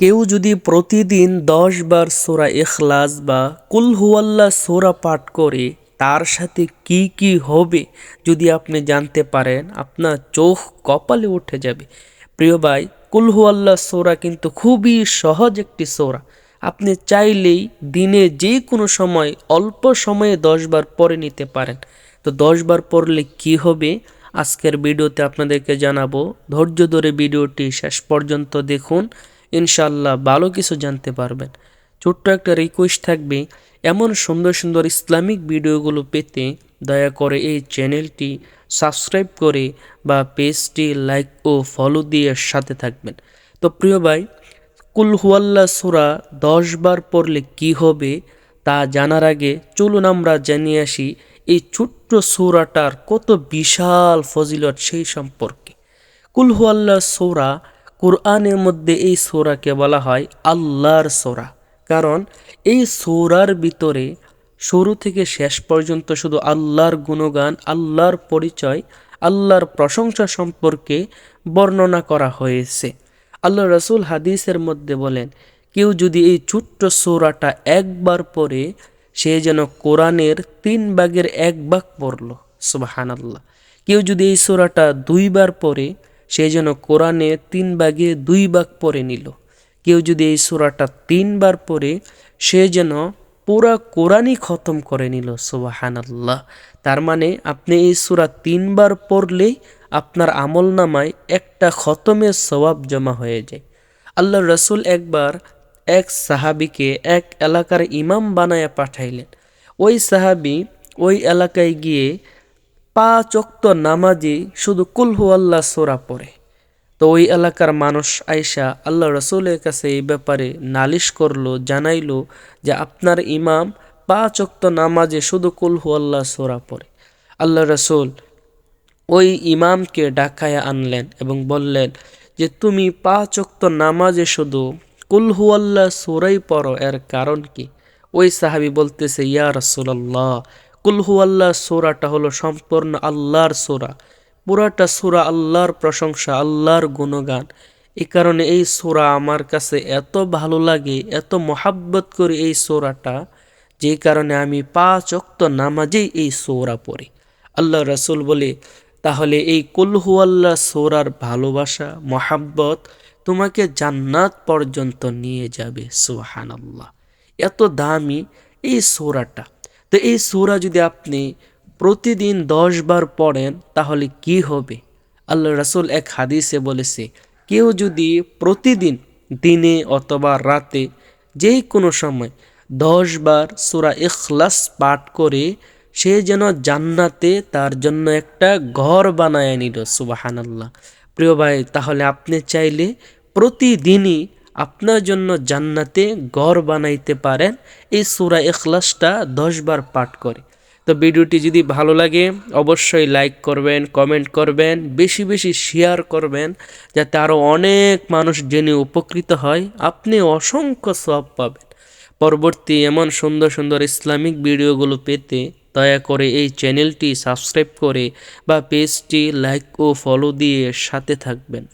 কেউ যদি প্রতিদিন দশ বার সোরা এখলাস বা কুল হুয়াল্লা সোরা পাঠ করে, তার সাথে কি কি হবে যদি আপনি জানতে পারেন, আপনার চোখ কপালে উঠে যাবে। প্রিয় ভাই, কুল হুয়াল্লা সোরা কিন্তু খুবই সহজ একটি সোরা। আপনি চাইলেই দিনে যে কোনো সময় অল্প সময়ে দশ বার পরে নিতে পারেন। তো দশ বার পড়লে কি হবে? আজকের ভিডিওতে আপনাদেরকে জানাব। ধৈর্য ধরে ভিডিওটি শেষ পর্যন্ত দেখুন। ইনশাল্লাহ ভালো কিছু জানতে পারবেন। ছোট্ট একটা রিকোয়েস্ট থাকবে, এমন সুন্দর সুন্দর ইসলামিক ভিডিওগুলো পেতে দয়া করে এই চ্যানেলটি সাবস্ক্রাইব করে বা পেজটি লাইক ও ফলো দিয়ে সাথে থাকবেন। তো প্রিয় ভাই, কুল হুয়াল্লা সুরা দশ বার পড়লে কি হবে তা জানার আগে চলুন আমরা জানিয়ে আসি এই ছোট্ট সুরাটার কত বিশাল ফজিলত সেই সম্পর্কে। কুল হুয়াল্লা সুরা কোরআনের মধ্যে এই সোরাকে বলা হয় আল্লাহর সোরা। কারণ এই সোরার ভিতরে শুরু থেকে শেষ পর্যন্ত শুধু আল্লাহর গুণগান, আল্লাহর পরিচয়, আল্লাহর প্রশংসা সম্পর্কে বর্ণনা করা হয়েছে। আল্লাহ রসুল হাদিসের মধ্যে বলেন, কেউ যদি এই ছোট্ট সোরাটা একবার পরে সে যেন কোরআনের তিন ভাগের এক ভাগ পড়ল। সুবাহান আল্লাহ কেউ যদি এই সোরাটা দুইবার পরে সে যেন কোরআনে তিন ভাগে দুই ভাগ পরে নিল। কেউ যদি এই সুরাটা তিনবার পরে সে যেন পুরা কোরআনই খতম করে নিল সুবাহান আল্লাহ তার মানে আপনি এই সুরা তিনবার পড়লেই আপনার আমল নামায় একটা খতমের স্বভাব জমা হয়ে যায়। আল্লাহ রসুল একবার এক সাহাবিকে এক এলাকার ইমাম বানায়া পাঠাইলেন। ওই সাহাবি ওই এলাকায় গিয়ে পাঁচ অক্ত নামাজি শুধু কুলহু আল্লাহ সোরা পড়ে। তো ওই এলাকার মানুষ আয়সা আল্লাহ রসুলের কাছে এই ব্যাপারে নালিশ করল, জানাইলো যে আপনার ইমাম পাঁচ অক্ত নামাজে শুধু কুলহু আল্লাহ সোরা পড়ে। আল্লাহ রসুল ওই ইমামকে ডাকায়া আনলেন এবং বললেন যে, তুমি পাঁচ অক্ত নামাজে শুধু কুলহু আল্লাহ সোরাই পড়ো, এর কারণ কি? ওই সাহাবি বলতেছে, ইয়া রসুল্লাহ কুলহু আল্লাহ সোরাটা হলো সম্পূর্ণ আল্লাহর সোরা। পুরাটা সোরা আল্লাহর প্রশংসা, আল্লাহর গুণগান। এ কারণে এই সোরা আমার কাছে এত ভালো লাগে, এত মহাব্বত করি এই সোরাটা, যে কারণে আমি পাঁচ অক্ত নামাজেই এই সোরা পড়ি। আল্লাহ রসুল বলে, তাহলে এই কুলহু আল্লাহ সোরার ভালোবাসা, মহাব্বত তোমাকে জান্নাত পর্যন্ত নিয়ে যাবে সোহান আল্লাহ এত দামি এই সোরাটা। তো এই সুরা যদি আপনি প্রতিদিন দশ বার পড়েন, তাহলে কি হবে? আল্লাহ রসুল এক হাদিসে বলেছে, কেউ যদি প্রতিদিন দিনে অথবা রাতে যে কোনো সময় দশ বার সুরা ইখলাস পাঠ করে, সে যেন জান্নাতে তার জন্য একটা ঘর বানায় নিল সুবাহান আল্লাহ প্রিয় ভাই, তাহলে আপনি চাইলে প্রতিদিনই আপনার জন্য জান্নাতে ঘর বানাইতে পারেন। এই সুরা এখলাসটা দশবার পাঠ করে। তো ভিডিওটি যদি ভালো লাগে, অবশ্যই লাইক করবেন কমেন্ট করবেন, বেশি বেশি শেয়ার করবেন, যাতে আরও অনেক মানুষ জেনে উপকৃত হয়। আপনি অসংখ্য সব পাবেন। পরবর্তী এমন সুন্দর সুন্দর ইসলামিক ভিডিওগুলো পেতে দয়া করে এই চ্যানেলটি সাবস্ক্রাইব করে বা পেজটি লাইক ও ফলো দিয়ে সাথে থাকবেন।